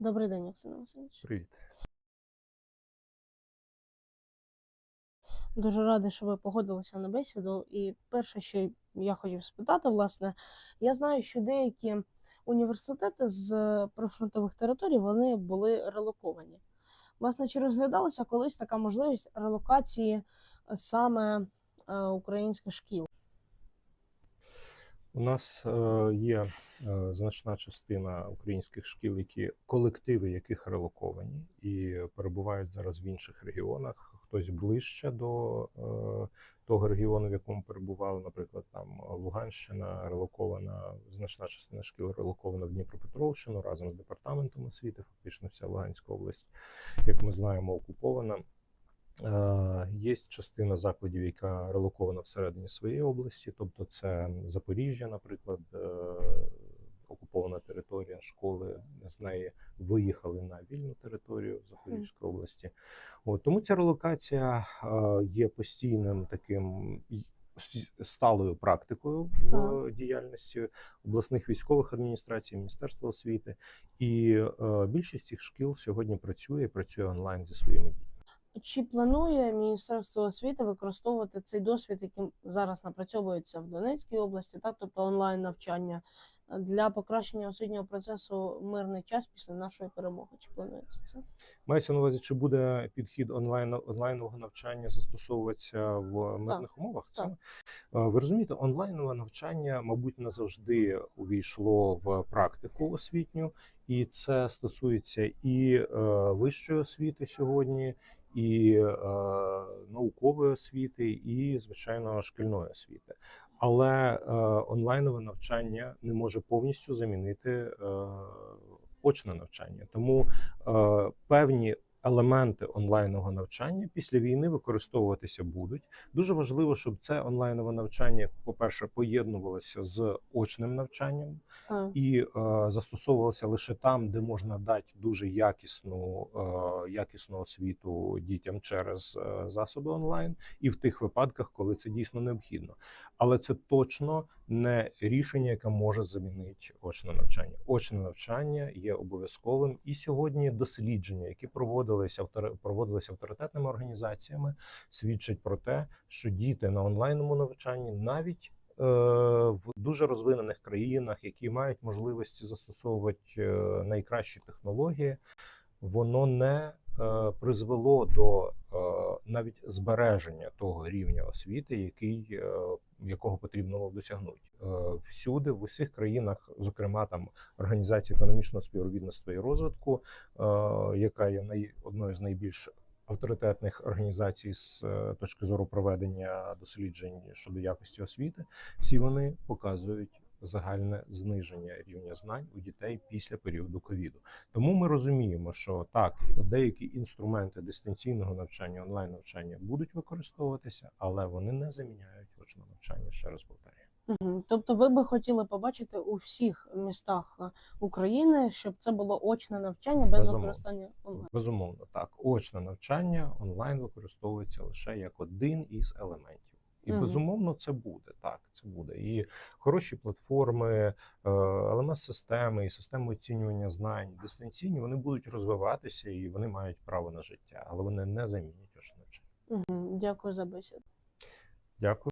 Добрий день, Оксана Васильович. Привіт. Дуже радий, що ви погодилися на бесіду. І перше, що я хотів спитати, власне, я знаю, що деякі університети з прифронтових територій вони були релоковані. Власне, чи розглядалася колись така можливість релокації е, саме е, українських шкіл? У нас е, є е, значна частина українських шкіл, які колективи яких релоковані і перебувають зараз в інших регіонах. Хтось ближче до е, того регіону, в якому перебували, наприклад, там Луганщина релокована, значна частина шкіл релокована в Дніпропетровщину разом з департаментом освіти. Фактично вся Луганська область, як ми знаємо, окупована. Є частина закладів, яка релокована всередині своєї області, тобто це Запоріжжя, наприклад, е, окупована територія школи, з неї виїхали на вільну територію Запорізької області. От, тому ця релокація е, є постійним таким сталою практикою в Так. діяльності обласних військових адміністрацій, Міністерства освіти. І е, більшість цих шкіл сьогодні працює, працює онлайн зі своїми дітьми. Чи планує Міністерство освіти використовувати цей досвід, яким зараз напрацьовується в Донецькій області, так, тобто онлайн навчання для покращення освітнього процесу в мирний час після нашої перемоги? Чи планується це? Мається на увазі, чи буде підхід онлайн онлайнового навчання застосовуватися в мирних умовах? Це так. Е, ви розумієте, онлайнове навчання, мабуть, не завжди увійшло в практику освітню, і це стосується і е, вищої освіти сьогодні, і е, наукової освіти, і звичайно шкільної освіти. Але е, онлайнове навчання не може повністю замінити е, очне навчання. Тому е, певні елементи онлайнового навчання після війни використовуватися будуть. Дуже важливо, щоб це онлайнове навчання, по-перше, поєднувалося з очним навчанням Так. і е, застосовувалося лише там, де можна дати дуже якісну, е, якісну освіту дітям через е, засоби онлайн, і в тих випадках, коли це дійсно необхідно. Але це точно не рішення, яке може замінити очне навчання. Очне навчання є обов'язковим, і сьогодні дослідження, які проводилися проводилися авторитетними організаціями, свідчать про те, що діти на онлайному навчанні навіть е, в дуже розвинених країнах, які мають можливості застосовувати е, найкращі технології, воно не е, призвело до навіть збереження того рівня освіти, який якого потрібно досягнути Е, всюди, в усіх країнах, зокрема там Організація економічного співробітництва і розвитку, е, яка є одною з найбільш авторитетних організацій з е, точки зору проведення досліджень щодо якості освіти, всі вони показують загальне зниження рівня знань у дітей після періоду ковіду. Тому ми розуміємо, що так деякі інструменти дистанційного навчання, онлайн навчання будуть використовуватися, але вони не заміняють очне навчання. Ще раз повторюю. Тобто, ви би хотіли побачити у всіх містах е, України, щоб це було очне навчання без Безумовно. використання онлайн. Безумовно, так очне навчання онлайн використовується лише як один із елементів. І Мгм. безумовно це буде так. Це буде і хороші платформи, лмс системи і системи оцінювання знань дистанційні. Вони будуть розвиватися і вони мають право на життя, але вони не замінять очне навчання. Мгм. Дякую за бесіду. Дякую.